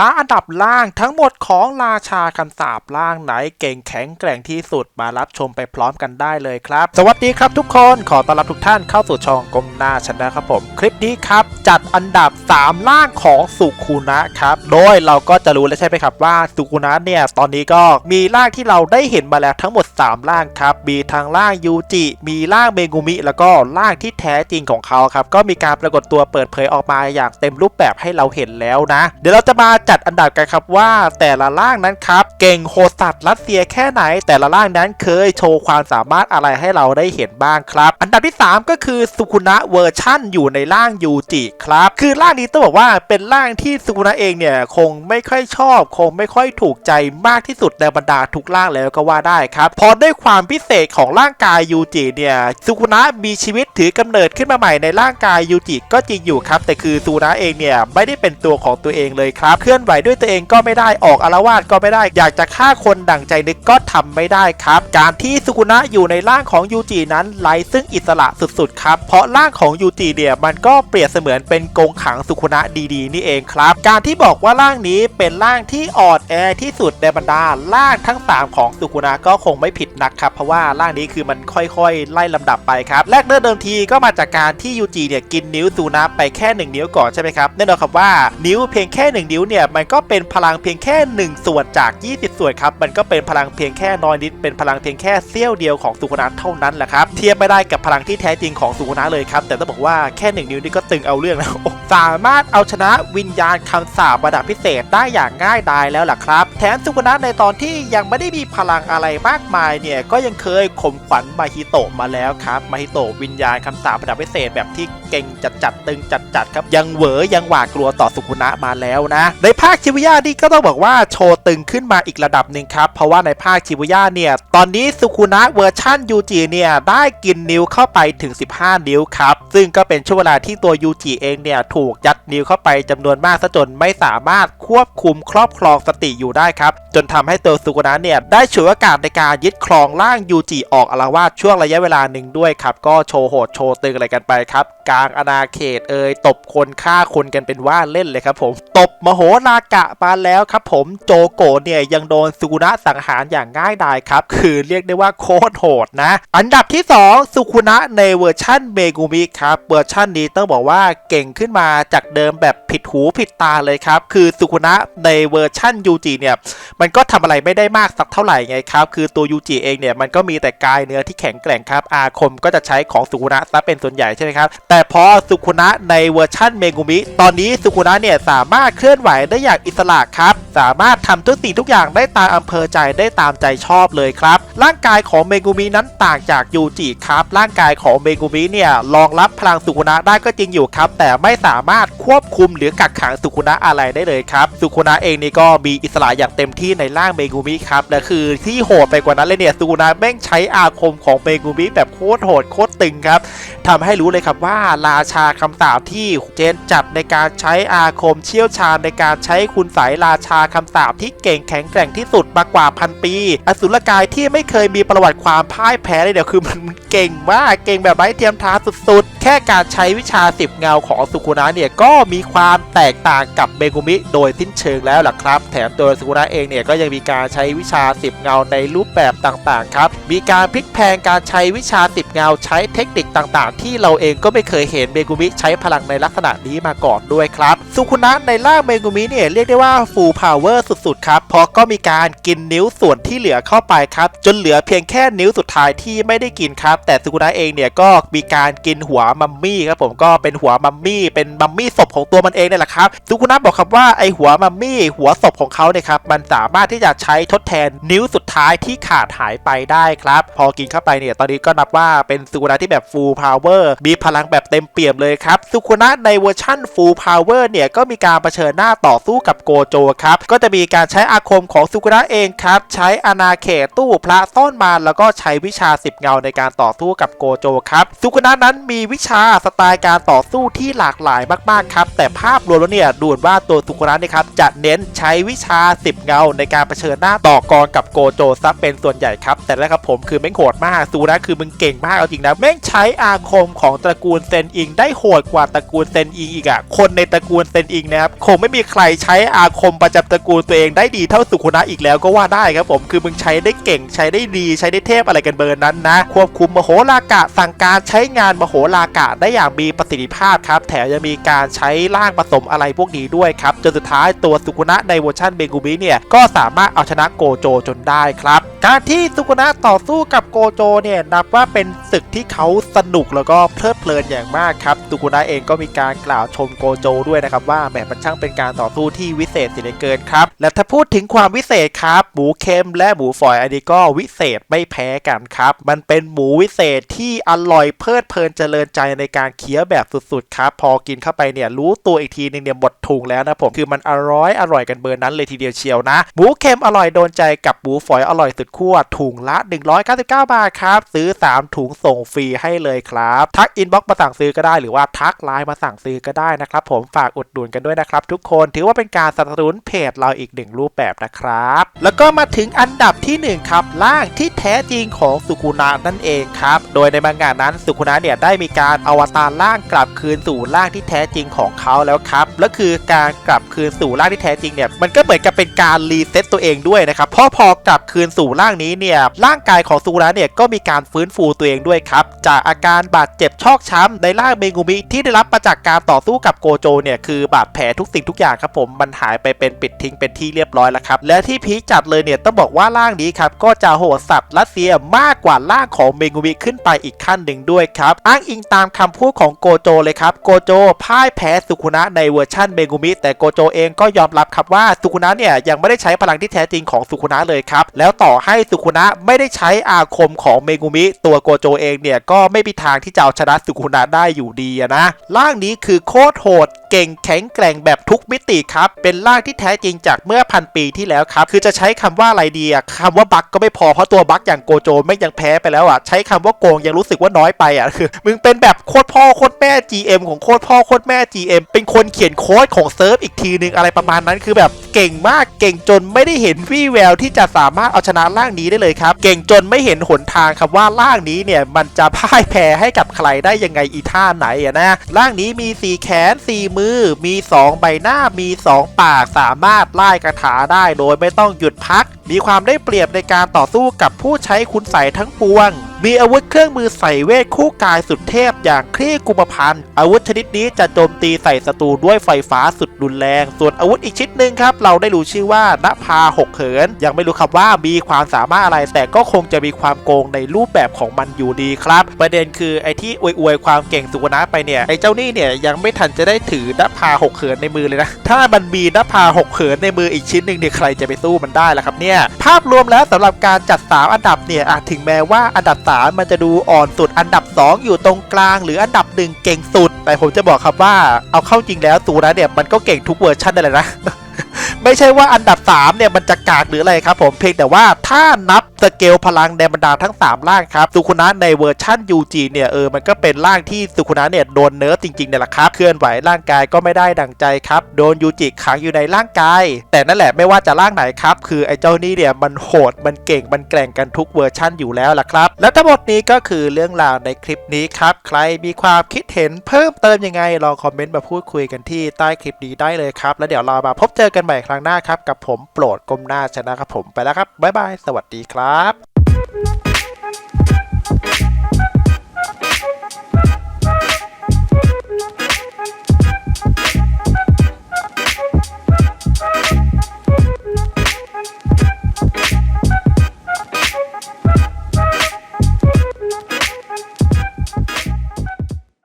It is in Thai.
สาอันดับล่างทั้งหมดของราชาคำสาบล่างไหนเก่งแข็งแกร่งที่สุดมารับชมไปพร้อมกันได้เลยครับ สวัสดีครับทุกคนขอต้อนรับทุกท่านเข้าสู่ช่องกลมหน้าชนะครับผม คลิปนี้ครับ จัดอันดับ 3 ล่างของสุคุนะครับ โดยเราก็จะรู้แล้วใช่ไหมครับว่าสุคุนะเนี่ยตอนนี้ก็มีล่างที่เราได้เห็นมาแล้วทั้งหมด 3 ล่างครับ มีทางล่างยูจิมีล่างเมกุมิ แล้วก็ล่างที่แท้จริงของเขาครับก็มีการปรากฏตัวเปิดเผยออกมาอย่างเต็มรูปแบบให้เราเห็นแล้วนะ เดี๋ยวเราจะมาจัดอันดับกันครับว่าแต่ละล่างนั้นครับ เก่งโหดสัตว์รัสเซียแค่ไหน แต่ละล่างนั้นเคยโชว์ความสามารถอะไรให้เราได้เห็นบ้างครับ อันดับที่ 3 ก็คือสุคุนะเวอร์ชั่นอยู่ในล่างยูจิครับ คือล่างนี้ต้องบอกว่าเป็นล่างที่สุคุนะเองเนี่ยคงไม่ค่อยชอบ คงไม่ค่อยถูกใจมากที่สุดในบรรดาทุกล่างแล้วก็ว่าได้ครับเพอด้วยความพิเศษของร่างกายยูจิเนี่ยสุคุนะมีชีวิตถือกำเนิดขึ้นมาใหม่ในร่างกายยูจิก็จริงอยู่ครับแต่คือสุคุนะเองเนี่ยไม่ได้เป็นตัวของตัวเองเลยครับเคลื่อนไหวด้วยตัวเองก็ไม่ได้ออกอารวาสก็ไม่ได้ อยากจะฆ่าคนดั่งใจนึกก็ทำไม่ได้ครับ การที่สุกุนะอยู่ในร่างของยูจินั้นไร้ซึ่งอิสระสุดๆครับ เพราะร่างของยูจิเนี่ยมันก็เปรียบเสมือนเป็นกงขังสุกุนะดีๆ นี่เองครับ การที่บอกว่าร่างนี้เป็นร่างที่อ่อนแอที่สุดในบรรดาร่างทั้ง 3 ของสุกุนะก็คงไม่ผิดนักครับ เพราะว่าร่างนี้คือมันค่อยๆ ไล่ลำดับไปครับแรกเริ่มเดิมทีก็มาจากการที่ยูจิเนี่ยกินนิ้วสุกุนะไปแค่ 1 นิ้วก่อนใช่ไหมครับแน่นอนครับว่านิ้วเพียงแค่ 1 นิ้วเนี่ยมันก็เป็นพลังเพียงแค่ 1 ส่วนจาก 20 ส่วนครับ มันก็เป็นพลังเพียงแค่น้อยนิด เป็นพลังเพียงแค่เสี้ยวเดียวของสุกุนะเท่านั้นแหละครับ เทียบไม่ได้กับพลังที่แท้จริงของสุกุนะเลยครับ แต่ต้องบอกว่าแค่ 1 นิ้วนี่ก็ตึงเอาเรื่องแล้ว สามารถเอาชนะวิญญาณคำสาประดับพิเศษได้อย่างง่ายดายแล้วล่ะครับ แถมสุกุนะในตอนที่ยังไม่ได้มีพลังอะไรมากมายเนี่ยก็ยังเคยข่มขวัญมาฮิโตะมาแล้วครับ มาฮิโตะวิญญาณคำสาประดับพิเศษแบบที่เก่งจัดจัดตึงจัดจัดครับ ยังเหวอยังหวาดกลัวต่อสุกุนะมาแล้วนะในภาคชิบุย่านี่ก็ต้องบอกว่าโชว์ตึงขึ้นมาอีกระดับหนึ่งครับ เพราะว่าในภาคชิบุย่าเนี่ย ตอนนี้สุกุนะเวอร์ชั่นยูจิเนี่ย ได้กินนิ้วเข้าไปถึง 15 นิ้วครับ ซึ่งก็เป็นช่วงเวลาที่ตัวยูจิเองเนี่ย ถูกยัดนิ้วเข้าไปจำนวนมากซะจนไม่สามารถควบคุมครอบครองสติอยู่ได้ครับ จนทำให้ตัวสุกุนะเนี่ย ได้ฉวยโอกาสในการยึดครองร่างยูจิออกอารวาสช่วงระยะเวลาหนึ่งด้วยครับก็โชว์โหดโชว์ตึงอะไรกันไปครับ กลางอาณาเขตเอ่ยตบคนฆ่าคนกันเป็นว่าเล่นเลยครับผม ตบมโหนากะมาแล้วครับผมโจโกเนี่ยยังโดนสุกุนะสังหารอย่างง่ายดายครับ คือเรียกได้ว่าโคตรโหดนะ อันดับที่ 2 สุกุนะในเวอร์ชั่นเมกุมิครับเวอร์ชั่นนี้ต้องบอกว่าเก่งขึ้นมาจากเดิมแบบผิดหูผิดตาเลยครับ คือสุกุนะในเวอร์ชั่นยูจิเนี่ยมันก็ทำอะไรไม่ได้มากสักเท่าไหร่ไงครับ คือตัวยูจิเองเนี่ยมันก็มีแต่กายเนื้อที่แข็งแกร่งครับ อาคมก็จะใช้ของสุคุนะซะเป็นส่วนใหญ่ใช่ไหมครับแต่แต่พอสุคุนะในเวอร์ชั่นเมกุมิ ตอนนี้สุคุนะเนี่ยสามารถเคลื่อนไหวได้อย่างอิสระครับ สามารถทำทุกสิ่งทุกอย่างได้ตามอำเภอใจได้ตามใจชอบเลยครับ ร่างกายของเมกุมินั้นต่างจากยูจิครับ ร่างกายของเมกุมิเนี่ยรองรับพลังสุคุนะได้ก็จริงอยู่ครับ แต่ไม่สามารถควบคุมหรือกักขังสุคุนะอะไรได้เลยครับสุคุนะเองนี่ก็มีอิสระอย่างเต็มที่ในร่างเมกุมิครับและคือที่โหดไปกว่านั้นเลยเนี่ยสุคุนะแม่งใช้อาคมของเมกุมิแบบโคตรโหดโคตรตึงครับทำให้รู้เลยครับว่าราชาคำสาปที่เจนจัดในการใช้อาคมเชี่ยวชาญในการใช้คุณสายราชาคำสาปที่เก่งแข็งแกร่งที่สุดมากว่าพันปี อสุรกายที่ไม่เคยมีประวัติความพ่ายแพ้เลยเดี๋ยวคือมันเก่งมากเก่งแบบไร้เทียมทานสุดๆ แค่การใช้วิชาสิบเงาของสุคุนะเนี่ยก็มีความแตกต่างกับเมกุมิ โดยสิ้นเชิงแล้วล่ะครับ แถมตัวสุคุนะเองเนี่ยก็ยังมีการใช้วิชาสิบเงาในรูปแบบต่างๆครับมีการพลิกแพลงการใช้วิชาสิบเงาใช้เทคนิคต่างๆ ที่เราเองก็ไม่เคยเห็นเมกุมิใช้พลังในลักษณะนี้มาก่อนด้วยครับ สุคุนะในร่างเมกุมิเนี่ยเรียกได้ว่า full power สุดๆครับเพราะก็มีการกินนิ้วส่วนที่เหลือเข้าไปครับ จนเหลือเพียงแค่นิ้วสุดท้ายที่ไม่ได้กินครับ แต่สุกุนะเองเนี่ยก็มีการกินหัวมัมมี่ครับผมก็เป็นหัวมัมมี่เป็นมัมมี่ศพของตัวมันเองนี่แหละครับสุกุนะบอกครับว่าไอหัวมัมมี่หัวศพของเขาเนี่ยครับมันสามารถที่จะใช้ทดแทนนิ้วสุดท้ายที่ขาดหายไปได้ครับ พอกินเข้าไปเนี่ยตอนนี้ก็นับว่าเป็นสุกุนะที่แบบ full power มีพลังแบบเต็มเปี่ยมเลยครับสุกุนะในเวอร์ชั่น full power เนี่ยก็มีการเผชิญหน้าต่อสู้กับโกโจครับก็จะมีการใช้อาคมของสุกุนะเองครับ ใช้อาณาเขตตู้พระซ่อนมารแล้วก็ใช้วิชาสิบเงาในการต่อสู้กับโกโจครับสุกุนะนั้นมีวิชาสไตล์การต่อสู้ที่หลากหลายมากๆครับแต่ภาพรวมแล้วเนี่ยดูเหมือนว่าตัวสุกุนะเนี่ยครับจะเน้นใช้วิชาสิบเงาในการเผชิญหน้าต่อกรกับโกโจซะเป็นส่วนใหญ่ครับแต่แล้วครับผมคือแม่งโหดมากสุกุนะคือมึงเก่งมากเอาจริงนะแม่งใช้อาคมของตระกูลเซนอิงได้โหดกว่าตระกูลเซนอิงอีกอะคนในตระกูลเซนอิงนะครับคงไม่มีใครใช้อาคมประจำตระกูลตัวเองได้ดีเท่าสุคุนะอีกแล้วก็ว่าได้ครับผมคือมึงใช้ได้เก่งใช้ได้ดีใช้ได้เทพอะไรกันเบอร์นั้นนะควบคุมมโหลากะสั่งการใช้งานมโหลากะได้อย่างมีประสิทธิภาพครับแถมยังมีการใช้ร่างผสมอะไรพวกนี้ด้วยครับจนสุดท้ายตัวสุคุนะในเวอร์ชันเบงกุมิเนี่ยก็สามารถเอาชนะโกโจจนได้ครับการที่สุกุนะต่อสู้กับโกโจเนี่ยนับว่าเป็นศึกที่เขาสนุกแล้วก็เพลิดเพลินอย่างย่างมากครับสุกุนะเองก็มีการกล่าวชมโกโจด้วยนะครับว่าแหมมันช่างเป็นการต่อสู้ที่วิเศษสียเหลือเกินครับและถ้าพูดถึงความวิเศษครับ หมูเค็มและหมูฝอยอันนี้ก็วิเศษไม่แพ้กันครับ มันเป็นหมูวิเศษที่อร่อยเพลิดเพลินเจริญใจในการเคี้ยวแบบสุดๆครับพอกินเข้าไปเนี่ยรู้ตัวอีกทีนึงเนี่ยหมดถุงแล้วนะผมคือมันอร่อยอร่อยกันเบอร์นั้นเลยทีเดียวเชียวนะ หมูเค็มอร่อยโดนใจกับหมูฝอยอร่อยสุดขั้วถุงละ 199 บาทครับซื้อ 3 ถุงส่งฟรีให้เลยครับทักอินบ็อกซ์มาสั่งซื้อก็ได้หรือว่าทักไลน์มาสั่งซื้อก็ได้นะครับ ผมฝากอุดหนุนกันด้วยนะครับ ทุกคนถือว่าเป็นการสนับสนุนเพจเราอีกหนึ่งรูปแบบนะครับ แล้วก็มาถึงอันดับทีหนึ่1ครับร่างที่แท้จริงของสุกุนะนั่นเองครับโดยในบางงานนั้นสุกุนะเนี่ยได้มีการอวตารร่างกลับคืนสู่ร่างที่แท้จริงของเขาแล้วครับและคือการกลับคืนสู่ร่างที่แท้จริงเนี่ยมันก็เหมือนกับเป็นการรีเซ็ตตัวเองด้วยนะครับเพราะพอกลับคืนสู่ร่างนี้เนี่ยร่างกายของสุกุนะเนี่ยก็มีการฟื้นฟูตัวเองด้วยครับจากอาการบาดเจ็บชอกช้ำในร่างเมงูมิที่ได้รับมาจากการต่อสู้กับโกโจเนี่ยคือบาดแผลทุกสิ่งทุกอย่างครับผมมันหายไปเป็นปิดทิ้งเป็นที่เรียบร้อยแล้วครับและที่พีคจัดเลยเนี่ยต้องบอกว่าร่างนี้ครับก็จะโหดสัตว์รัสเซียมากกว่าร่างของเมงูมิขึ้นไปอีกขั้นหนึ่งด้วยครับอ้างอิงตามคำพูดของโกโจเลยครับโกโจพ่ายแพ้สุคุนะในเวอร์ชั่นเมงูมิแต่โกโจเองก็ยอมรับครับว่าสุคุนะเนี่ยยังไม่ได้ใช้พลังที่แท้จริงของสุคุนะเลยครับแล้วต่อให้สุคุนะไม่ได้ใช้อาคมของเมงูมิตัวโกโจเองเนี่ยก็ไม่มีทางที่จะเอาชนะสุคุนะได้อยู่ดีอะนะ ร่างนี้คือโคตรโหดเก่งแข็งแกร่งแบบทุกมิติครับ เป็นร่างที่แท้จริงจากเมื่อพันปีที่แล้วครับ คือจะใช้คำว่าอะไรดีอะคำว่าบั๊กก็ไม่พอเพราะตัวบั๊กอย่างโกโจไม่ยังแพ้ไปแล้วอะใช้คำว่าโกงยังรู้สึกว่าน้อยไปอะคือมึงเป็นแบบโคตรพ่อโคตรแม่ GM ของโคตรพ่อโคตรแม่ GM เป็นคนเขียนโค้ดของเซิร์ฟอีกทีนึงอะไรประมาณนั้นคือแบบเก่งมากเก่งจนไม่ได้เห็นวี่แววที่จะสามารถเอาชนะร่างนี้ได้เลยครับ เก่งจนไม่เห็นหนทางครับว่าร่างนี้เนี่ยมันจะพ่ายแพ้ให้กับใครได้ยังไงอีท่าไหนอะนะร่างนี้มี4แขน4มือ มี 2 ใบหน้า มี 2 ปาก สามารถไล่กระถาได้โดยไม่ต้องหยุดพัก มีความได้เปรียบในการต่อสู้กับผู้ใช้คุณใสทั้งปวง มีอาวุธเครื่องมือใส่เวทคู่กายสุดเทพอย่างคลี่กุมพันธ์อาวุธชนิดนี้จะโจมตีใส่ศัตรูด้วยไฟฟ้าสุดรุนแรง ส่วนอาวุธอีกชิ้นหนึ่งครับ เราได้รู้ชื่อว่านภาหกเหิน ยังไม่รู้ครับว่ามีความสามารถอะไร แต่ก็คงจะมีความโกงในรูปแบบของมันอยู่ดีครับ ประเด็นคือไอ้ที่อวยๆความเก่งสุวรรณะไปเนี่ยไอ้เจ้านี่เนี่ยยังไม่ทันจะได้ถือนภาหกเหินในมือเลยนะถ้ามันมีนภาหกเหินในมืออีกชิ้นหนึ่งเนี่ยใครจะไปสู้มันได้ล่ะครับเนี่ยภาพรวมแล้วสำหรับการจัดสาอันดับเนี่ยอาจถึงแม้ว่าอันดับ3 มันจะดูอ่อนสุดอันดับ 2 อยู่ตรงกลาง หรืออันดับหนึ่งเก่งสุด แต่ผมจะบอกครับว่าเอาเข้าจริงแล้วตูนะเนี่ยมันก็เก่งทุกเวอร์ชันได้เลยนะไม่ใช่ว่าอันดับ 3 เนี่ยมันจะกากหรืออะไรครับผมเพียงแต่ว่าถ้านับ เกลพลังในบรรดาทั้ง 3 ร่างครับสุคุนะในเวอร์ชั่น UG เนี่ยเออมันก็เป็นร่างที่สุคุนะเนี่ยโดนเนิร์ฟจริงๆเนี่ยแหละครับเคลื่อนไหวร่างกายก็ไม่ได้ดังใจครับโดนยูจิขังอยู่ในร่างกาย แต่นั่นแหละไม่ว่าจะร่างไหนครับคือไอ้เจ้านี่เนี่ยมันโหดมันเก่งมันแกร่งกันทุกเวอร์ชั่นอยู่แล้วล่ะครับและทั้งหมดนี้ก็คือเรื่องราวในคลิปนี้ครับใครมีความคิดเห็นเพิ่มเติมยังไงลองคอมเมนต์มาพูดคุยกันที่ใต้คลิปนี้ได้เลยครับ แล้วเดี๋ยวเรามาพบเจอกันใหม่ครั้งหน้าครับกับผมโปรดก้มหน้าชนะครับผมไปแล้วครับบ๊ายบายสวัสดีครับ